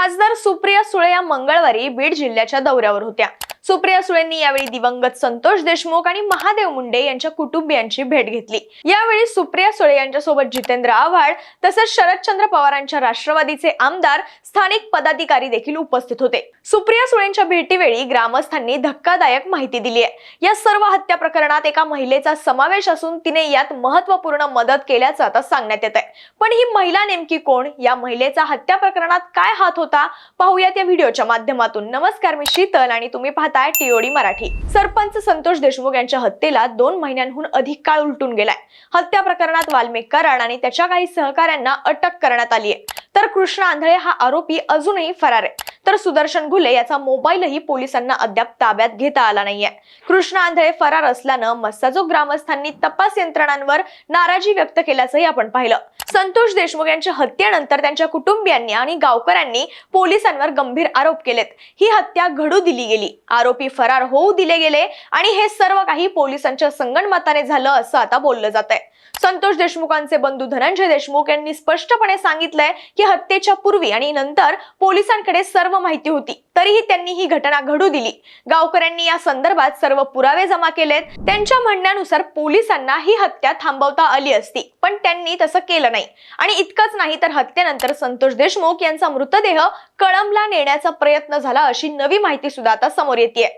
खासदार सुप्रिया सुळे या मंगळवारी बीड जिल्ह्याच्या दौऱ्यावर होत्या. सुप्रिया सुळेंनी यावेळी दिवंगत संतोष देशमुख आणि महादेव मुंडे यांच्या कुटुंबियांची भेट घेतली. यावेळी सुप्रिया सुळे यांच्यासोबत जितेंद्र आव्हाड तसंच शरदचंद्र पवारांच्या राष्ट्रवादीचे आमदार स्थानिक पदाधिकारी देखील उपस्थित होते. सुप्रिया सुळेंच्या भेटीवेळी ग्रामस्थांनी धक्कादायक माहिती दिली आहे. या सर्व हत्या प्रकरणात एका महिलेचा समावेश असून तिने यात महत्त्वपूर्ण मदत केल्याचं आता सांगण्यात येत आहे पण ही महिला नेमकी कोण? या महिलेचा हत्या प्रकरणात काय हात होता? पाहूयात या व्हिडिओच्या माध्यमातून. नमस्कार मी शीतल आणि तुम्ही पाहताय टीओडी मराठी. सरपंच संतोष देशमुख यांच्या हत्येला दोन महिन्यांहून अधिक काळ उलटून गेलाय. हत्या प्रकरणात वाल्मिक कराड आणि त्याच्या काही सहकाऱ्यांना अटक करण्यात आली आहे तर कृष्ण आंधळे हा आरोपी अजूनही फरार आहे. तर सुदर्शन घुले याचा मोबाईलही पोलिसांना अद्याप ताब्यात घेता आला नाहीये. कृष्ण आंधळे फरार असल्यानं मस्साजोग ग्रामस्थांनी तपास यंत्रणांवर नाराजी व्यक्त केल्याचंही आपण पाहिलं. संतोष देशमुख यांच्या हत्येनंतर त्यांच्या कुटुंबियांनी आणि गावकऱ्यांनी पोलिसांवर गंभीर आरोप केलेत. ही हत्या घडू दिली गेली. आरोपी फरार होऊ दिले गेले आणि हे सर्व काही पोलिसांच्या संगणमताने झालं असं आता बोललं जात आहे संतोष देशमुखांचे बंधू धनंजय देशमुख यांनी स्पष्टपणे सांगितलंय की हत्येच्या पूर्वी आणि नंतर पोलिसांकडे सर्व माहिती होती. तरीही त्यांनी ही घटना घडू दिली. गावकऱ्यांनी या संदर्भात सर्व पुरावे जमा केलेत. त्यांच्या म्हणण्यानुसार पोलिसांना ही हत्या थांबवता आली असती पण त्यांनी तसं केलं नाही. आणि इतकंच नाही तर हत्येनंतर संतोष देशमुख यांचा मृतदेह कळंबला नेण्याचा प्रयत्न झाला अशी नवी माहिती सुद्धा आता समोर येते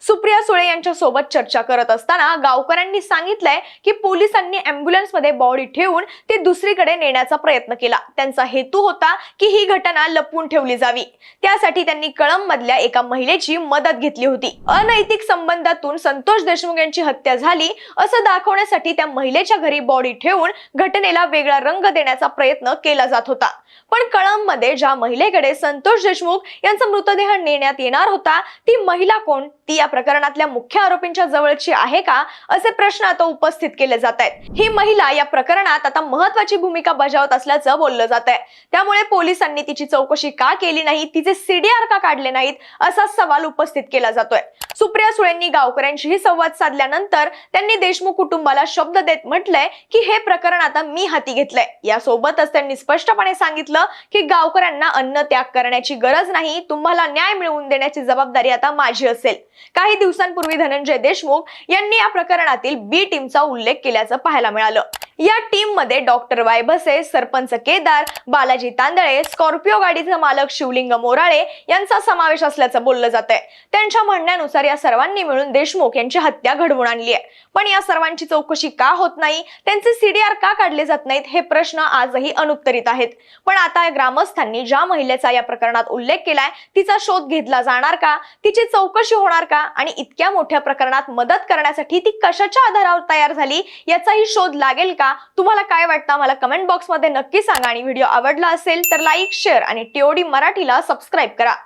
सुप्रिया सुळे यांच्या सोबत चर्चा करत असताना गावकऱ्यांनी सांगितलंय की पोलिसांनी अँब्युलन्समध्ये बॉडी ठेवून ती दुसरीकडे नेण्याचा प्रयत्न केला. त्यांचा हेतू होता की ही घटना लपवून ठेवली जावी. त्यासाठी त्यांनी कळंब मधल्या एका महिलेची मदत घेतली होती. अनैतिक संबंधातून संतोष देशमुख यांची हत्या झाली असं दाखवण्यासाठी त्या महिलेच्या घरी बॉडी ठेवून घटनेला वेगळा रंग देण्याचा प्रयत्न केला जात होता. पण कळंबमध्ये ज्या महिलेकडे संतोष देशमुख यांचा मृतदेह नेण्यात येणार होता ती महिला कोण? ती या प्रकरणातल्या मुख्य आरोपींच्या जवळची आहे का? असे प्रश्न आता उपस्थित केले जात आहेत ही महिला या प्रकरणात आता महत्वाची भूमिका बजावत असल्याचं बोललं जात आहे त्यामुळे पोलिसांनी तिची चौकशी का केली नाही तिचे सीडीआर का काढले नाहीत असा सवाल उपस्थित केला जातोय. सुप्रिया सुळेंनी गावकऱ्यांशीही संवाद साधल्यानंतर त्यांनी देशमुख कुटुंबाला शब्द देत म्हटलंय की हे प्रकरण आता मी हाती घेतलंय. यासोबतच त्यांनी स्पष्टपणे सांगितलं की गावकऱ्यांना अन्न त्याग करण्याची गरज नाही तुम्हाला न्याय मिळवून देण्याची जबाबदारी आता माझी असेल. काही दिवसांपूर्वी धनंजय देशमुख यांनी या प्रकरणातील बी टीमचा उल्लेख केल्याचं पाहायला मिळालं. या टीममध्ये doctor Y Bhase sarpanch Kedar Balaji Tandale Scorpio गाडीचा मालक शिवलिंग मोराळे यांचा समावेश असल्याचं बोललं जात आहे त्यांच्या म्हणण्यानुसार या सर्वांनी मिळून देशमुख यांची हत्या घडवून आणली आहे. पण या सर्वांची चौकशी का होत नाही? त्यांचे सीडीआर का काढले जात नाहीत? हे प्रश्न आजही अनुत्तरित आहेत. पण आता ग्रामस्थांनी ज्या महिलेचा या प्रकरणात उल्लेख केलाय तिचा शोध घेतला जाणार का? तिची चौकशी होणार का? आणि इतक्या मोठ्या प्रकरणात मदत करण्यासाठी ती कशाच्या आधारावर तयार झाली? याचाही शोध लागेल का? तुम्हाला काय वाटतं मला कमेंट बॉक्समध्ये नक्की सांगा आणि व्हिडिओ आवडला असेल तर लाईक शेअर आणि टीओडी मराठीला सबस्क्राईब करा.